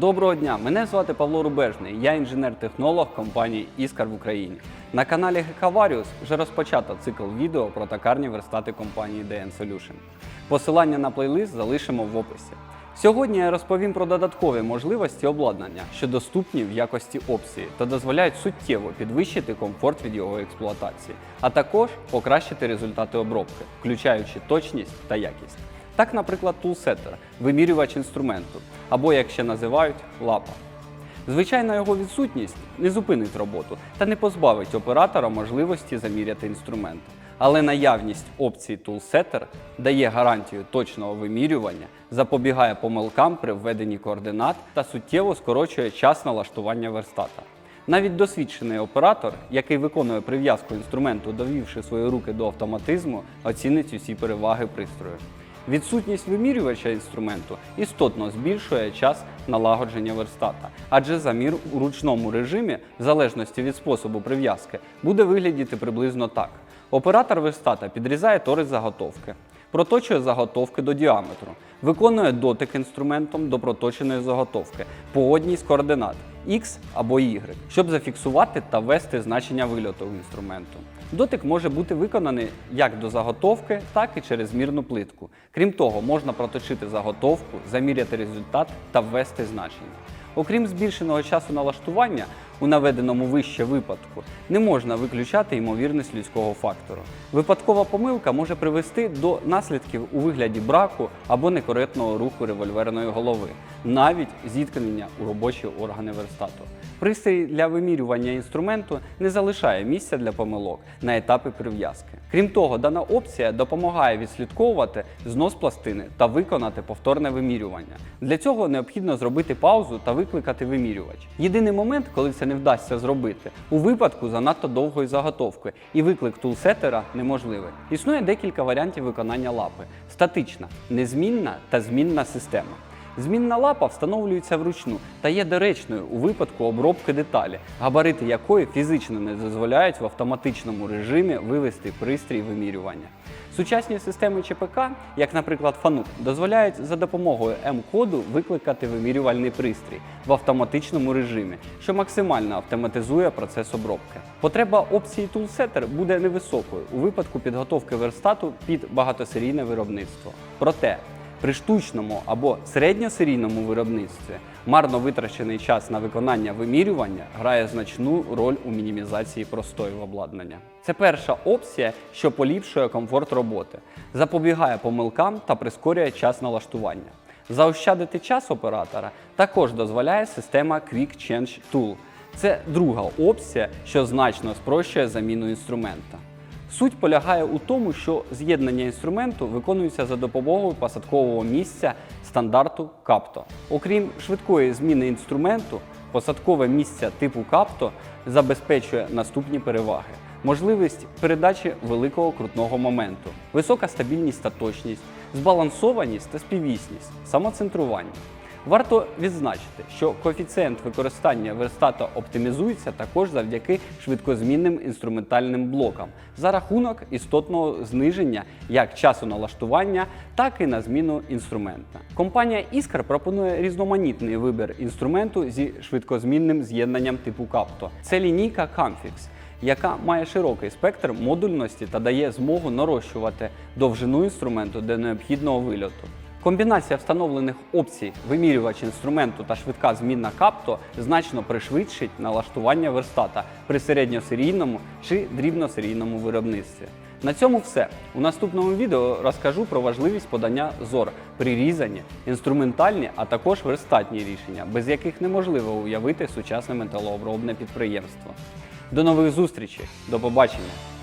Доброго дня! Мене звати Павло Рубежний. Я інженер-технолог компанії Іскар в Україні. На каналі Гекаваріус вже розпочато цикл відео про токарні верстати компанії DN Solution. Посилання на плейлист залишимо в описі. Сьогодні я розповім про додаткові можливості обладнання, що доступні в якості опції та дозволяють суттєво підвищити комфорт від його експлуатації, а також покращити результати обробки, включаючи точність та якість. Так, наприклад, тулсеттер – вимірювач інструменту, або як ще називають лапа. Звичайно, його відсутність не зупинить роботу та не позбавить оператора можливості заміряти інструмент. Але наявність опції Toolsetter дає гарантію точного вимірювання, запобігає помилкам при введенні координат та суттєво скорочує час налаштування верстата. Навіть досвідчений оператор, який виконує прив'язку інструменту, довівши свої руки до автоматизму, оцінить усі переваги пристрою. Відсутність вимірювача інструменту істотно збільшує час налагодження верстата, адже замір у ручному режимі, в залежності від способу прив'язки, буде виглядіти приблизно так. Оператор верстата підрізає тори заготовки, проточує заготовки до діаметру, виконує дотик інструментом до проточеної заготовки по одній з координат X або Y, щоб зафіксувати та ввести значення вильоту інструменту. Дотик може бути виконаний як до заготовки, так і через мірну плитку. Крім того, можна проточити заготовку, заміряти результат та ввести значення. Окрім збільшеного часу налаштування, у наведеному вище випадку не можна виключати ймовірність людського фактору. Випадкова помилка може привести до наслідків у вигляді браку або некоректного руху револьверної голови, навіть зіткнення у робочі органи верстату. Пристрій для вимірювання інструменту не залишає місця для помилок на етапі прив'язки. Крім того, дана опція допомагає відслідковувати знос пластини та виконати повторне вимірювання. Для цього необхідно зробити паузу та викликати вимірювач. Єдиний момент, коли це не вдасться зробити, у випадку занадто довгої заготовки, і виклик тулсетера неможливий. Існує декілька варіантів виконання лапи: статична, незмінна та змінна система. Змінна лапа встановлюється вручну та є доречною у випадку обробки деталі, габарити якої фізично не дозволяють в автоматичному режимі вивести пристрій вимірювання. Сучасні системи ЧПК, як наприклад Фанук, дозволяють за допомогою М-коду викликати вимірювальний пристрій в автоматичному режимі, що максимально автоматизує процес обробки. Потреба опції Toolsetter буде невисокою у випадку підготовки верстату під багатосерійне виробництво. Проте при штучному або середньосерійному виробництві марно витрачений час на виконання вимірювання грає значну роль у мінімізації простою обладнання. Це перша опція, що поліпшує комфорт роботи, запобігає помилкам та прискорює час налаштування. Заощадити час оператора також дозволяє система Quick Change Tool. Це друга опція, що значно спрощує заміну інструмента. Суть полягає у тому, що з'єднання інструменту виконується за допомогою посадкового місця стандарту капто. Окрім швидкої зміни інструменту, посадкове місце типу капто забезпечує наступні переваги: можливість передачі великого крутного моменту, висока стабільність та точність, збалансованість та співвісність, самоцентрування. Варто відзначити, що коефіцієнт використання верстата оптимізується також завдяки швидкозмінним інструментальним блокам за рахунок істотного зниження як часу налаштування, так і на зміну інструмента. Компанія Iskra пропонує різноманітний вибір інструменту зі швидкозмінним з'єднанням типу Capto. Це лінійка Camfix яка має широкий спектр модульності та дає змогу нарощувати довжину інструменту до необхідного вильоту. Комбінація встановлених опцій, вимірювач інструменту та швидка змінна капто значно пришвидшить налаштування верстата при середньосерійному чи дрібносерійному виробництві. На цьому все. У наступному відео розкажу про важливість подання зор при різанні, інструментальні, а також верстатні рішення, без яких неможливо уявити сучасне металообробне підприємство. До нових зустрічей, до побачення!